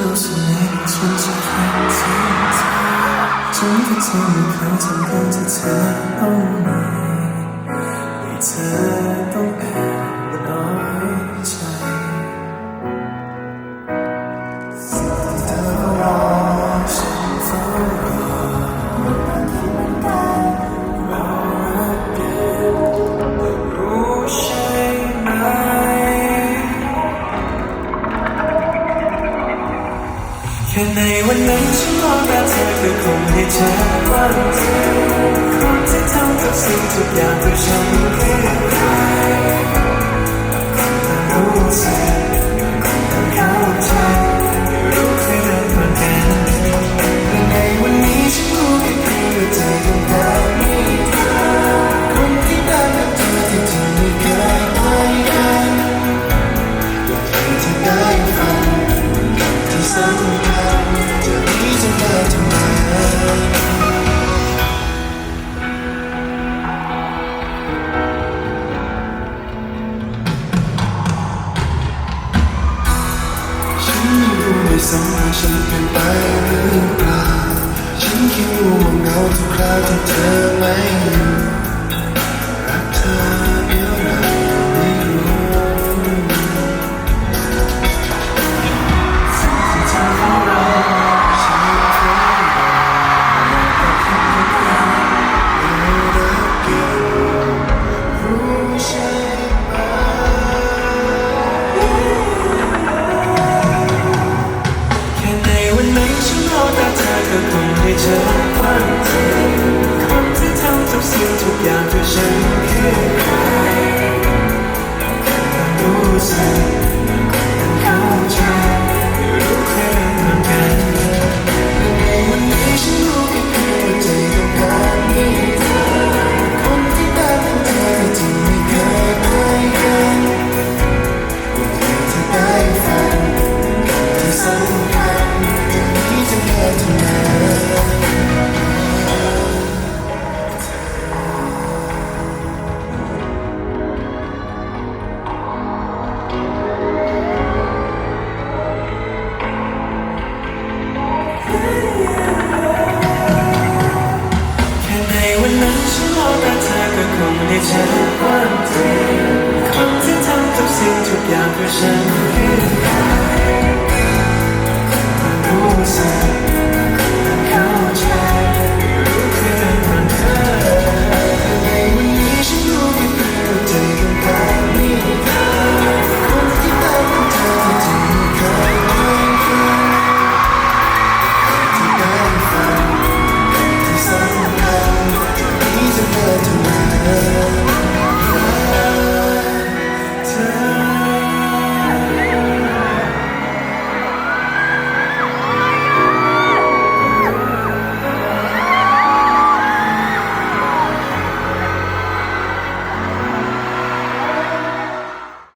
若是你也常常看着他祝福他们可曾感到这 แค่ในวันนั้นฉันรอแต่เธอคือคงได้เจอว่า สำคัญฉันเปลี่ยนไปหรือเปล่าฉันคิดว่าเงาทุกคราวที่เธอไม่อยู่ เธอความจริงคนที่ทำทุกสิ่งทุกอย่างเพื่อฉัน